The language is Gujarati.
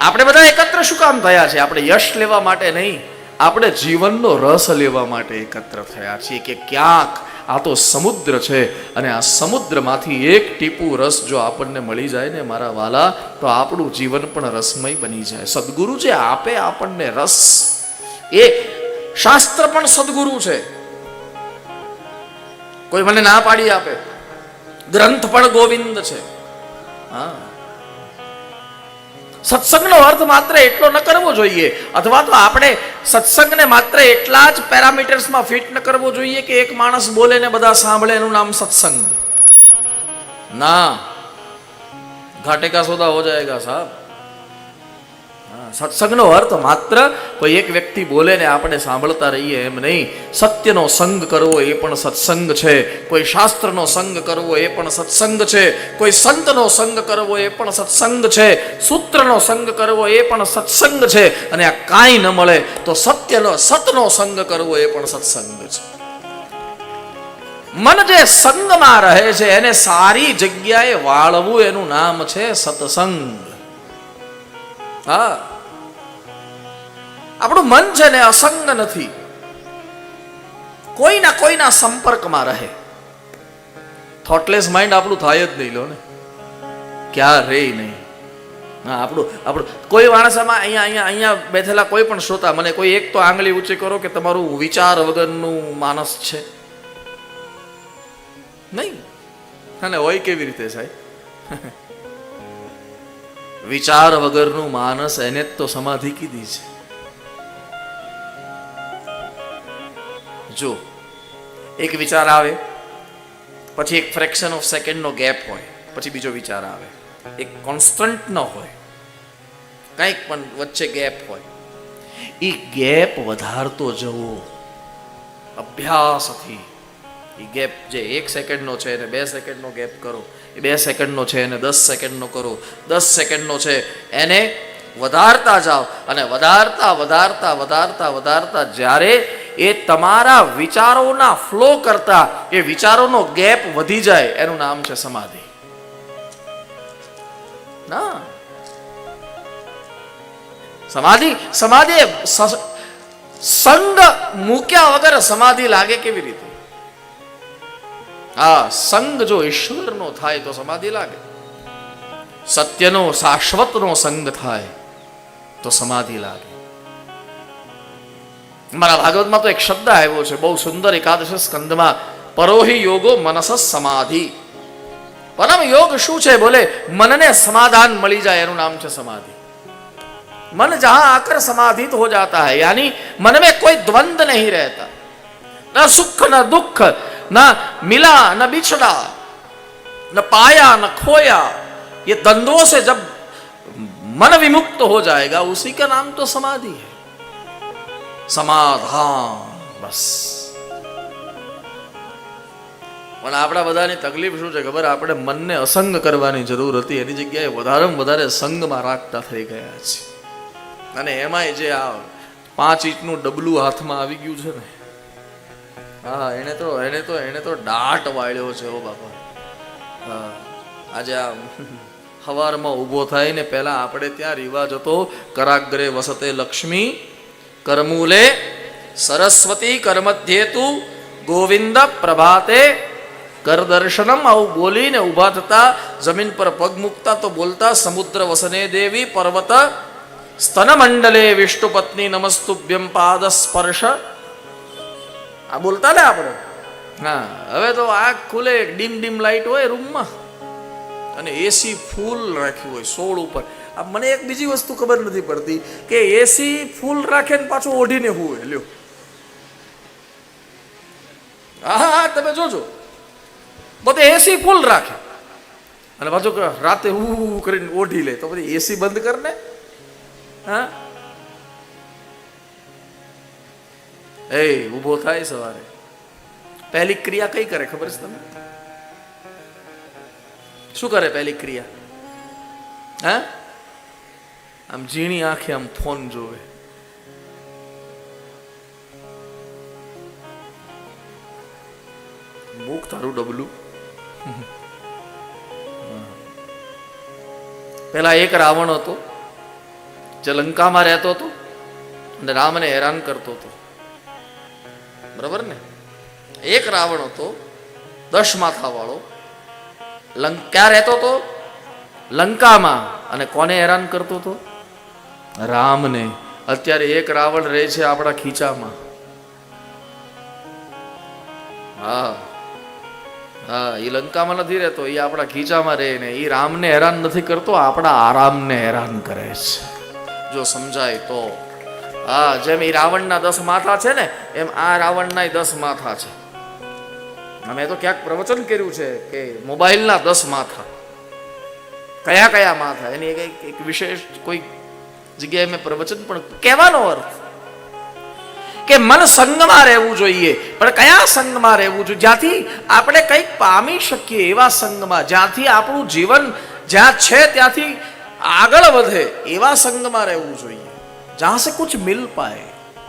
આપણે બધા એકત્ર શું કામ થયા છે? આપણે યશ લેવા માટે નહીં, આપણે જીવનનો રસ લેવા માટે એકત્ર થયા છીએ કે ક્યાંક આ તો સમુદ્ર છે અને આ સમુદ્રમાંથી એક ટીપું રસ જો આપણને મળી જાય ને મારા વાલા, તો આપણું જીવન પણ રસમય બની જાય. સદગુરુ જે આપે આપણને રસ, એ શાસ્ત્ર પણ સદગુરુ છે. કોઈ મને ના પાડી આપે. ગ્રંથ પણ ગોવિંદ છે. હા. સત્સંગનો અર્થ માત્ર એટલો ન કરવો જોઈએ. અથવા તો આપણે સત્સંગને માત્ર એટલા જ પેરામીટર્સમાં ફિટ ન કરવો જોઈએ કે એક માણસ બોલે ને બધા સાંભળે, એનું નામ સત્સંગ. ના. ઘાટેકા સોદા હો જાયેગા સાહેબ. સત્સંગનો અર્થ માત્ર કોઈ એક વ્યક્તિ બોલે ને આપણે સાંભળતા રહીએ એમ નહીં. સત્યનો સંગ કરવો એ પણ સત્સંગ છે. કોઈ શાસ્ત્રનો સંગ કરવો એ પણ સત્સંગ છે. કોઈ સંતનો સંગ કરવો એ પણ સત્સંગ છે. સૂત્રનો સંગ કરવો એ પણ સત્સંગ છે. અને આ કાંઈ ન મળે તો સત્યનો, સતનો સંગ કરવો એ પણ સત્સંગ છે. મન જે સંગમાં રહે છે, એને સારી જગ્યાએ વાળવું એનું નામ છે સત્સંગ. હા. આપણું મન છે ને અસંગ નથી. કોઈના કોઈના સંપર્કમાં રહે. થોટલેસ માઇન્ડ આપણું થાય જ નહીં લો ને. ક્યાં રે નહીં. હા, આપણું આપણું, કોઈ માણસમાં અહીંયા અહીંયા અહીંયા બેઠેલા કોઈ પણ શ્રોતા, મને કોઈ એક તો આંગળી ઊંચી કરો કે તમારું વિચાર વગરનું માણસ છે. નહીં. અને હોય કેવી રીતે સાહેબ? વિચાર વગરનું માનસ એને જ તો સમાધિ કીધી છે. જો, એક વિચાર આવે, પછી એક ફ્રેક્શન ઓફ સેકન્ડનો ગેપ હોય, પછી બીજો વિચાર આવે. એક કોન્સ્ટન્ટ ન હોય, કંઈક પણ વચ્ચે ગેપ હોય. એ ગેપ વધારતો જવો, અભ્યાસથી એ ગેપ જે એક સેકન્ડનો છે એને બે સેકન્ડનો ગેપ કરો, એ બે સેકન્ડનો છે એને દસ સેકન્ડનો કરો, દસ સેકન્ડનો છે એને વધારતા જાઓ અને વધારતા વધારતા વધારતા વધારતા જ્યારે એ તમારા વિચારોના ફ્લો કરતા એ વિચારોનો ગેપ વધી જાય, એનું નામ છે સમાધિ. ના. સમાધિ સમાધિ સંગ મૂક્યા વગર સમાધિ લાગે કેવી રીતે? હા સંગ જો ઈશ્વરનો થાય તો સમાધિ લાગે સત્યનો શાશ્વતનો સંગ થાય તો સમાધિ લાગે મારા ભાગવતમાં તો એક શબ્દ આવ્યો છે બહુ સુંદર એકાદશ સ્કંદમાં પરોહી યોગો મનસ સમાધિ પરમ યોગ શું છે બોલે મનને સમાધાન મળી જાય એનું નામ છે સમાધિ मन जहां आकर समाधित हो जाता है यानी मन में कोई द्वंद्व नहीं रहता न सुख न दुख न मिला न बिछड़ा न पाया न खोया ये द्वंद्वों से जब मन विमुक्त हो जाएगा उसी का नाम तो समाधि है समाधान बस પણ આપણા બધાની તકલીફ શું છે ખબર આપણે મનને અસંગ કરવાની જરૂર હતી એની જગ્યાએ વધારેમાં વધારે સંગમાં રાખતા થઈ ગયા છે અને એમાંય જે આ પાંચ ઇંચનું ડબલું હાથમાં આવી ગયું છે ને હા, એને તો એને તો એને તો દાટ વાળ્યો છે ઓ બાપા. હા. આજે આ હવારમાં ઊભો થાય ને પહેલા આપણે ત્યાં રિવાજ હતો, કરાગ્રે વસતે લક્ષ્મી, કરમૂલે સરસ્વતી કર્મધ્યેતુ, ગોવિંદ પ્રભાતે કર દર્શનમ આવું બોલીને ઊભા થતા, જમીન પર પગ મૂકતા તો બોલતા, સમુદ્ર વસને દેવી પર્વત સ્તન મંડલે વિષ્ણુ પત્ની નમસ્તુભ્યમ પાદ સ્પર્શ આ બોલતા ને આપણે હા, હવે તો આંખ ખુલે, ડીમ ડીમ લાઈટ હોય રૂમમાં. અને એસી ફૂલ રાખ્યું હોય, સોળ ઉપર. આ મને એક બીજી વસ્તુ ખબર નથી પડતી કે એસી ફૂલ રાખે ને પાછું ઓઢીને હોય લ્યો. હા હા, તમે જોજો. બધે એસી ફૂલ રાખે. અને પાછું રાતે હું કરીને ઓઢી લે, તો પછી એસી બંધ કર ને. હા? એ ઊભો થાય સવારે. પહેલી ક્રિયા કઈ કરે ખબર છે તમને? શું કરે પહેલી ક્રિયા? હા? આમ ઝીણી આંખે આમ ફોન જોવે. મૂક તારું ડબલું. પેલા એક રાવણ હતો, જે લંકામાં રહેતો હતો અને રામને હેરાન કરતો હતો. બરાબર ને? એક રાવણ હતો, દસ માથા વાળો ક્યાં રહેતો હતો લંકામાં, અને કોને હેરાન કરતો હતો રામને. અત્યારે એક રાવણ રહે છે આપણા ખીચામાં. હા. હા એ લંકામાં નથી રહેતો એ આપણા ખીચામાં રહે ને. એ રામને હેરાન નથી કરતો, આપણા આરામને હેરાન કરે છે. જો સમજાય તો. હા, જેમ એ રાવણના દસ માથા છે ને, એમ આ રાવણના દસ માથા છે. અમે તો ક્યાંક પ્રવચન કર્યું છે કે મોબાઈલના દસ માથા. કયા કયા માથા? એની એક વિશેષ કોઈ જગ્યાએ મેં પ્રવચન પણ કહેવાનો અર્થ. કે મન સંગમાં રહેવું જોઈએ. પણ કયા સંગમાં રહેવું જોઈએ? જ્યાંથી આપણે કંઈક પામી શકીએ એવા સંગમાં. જ્યાંથી આપણું જીવન જ્યાં છે, ત્યાંથી આગળ વધે એવા સંગમાં રહેવું જોઈએ. જ્યાં સે કુછ મિલ પાए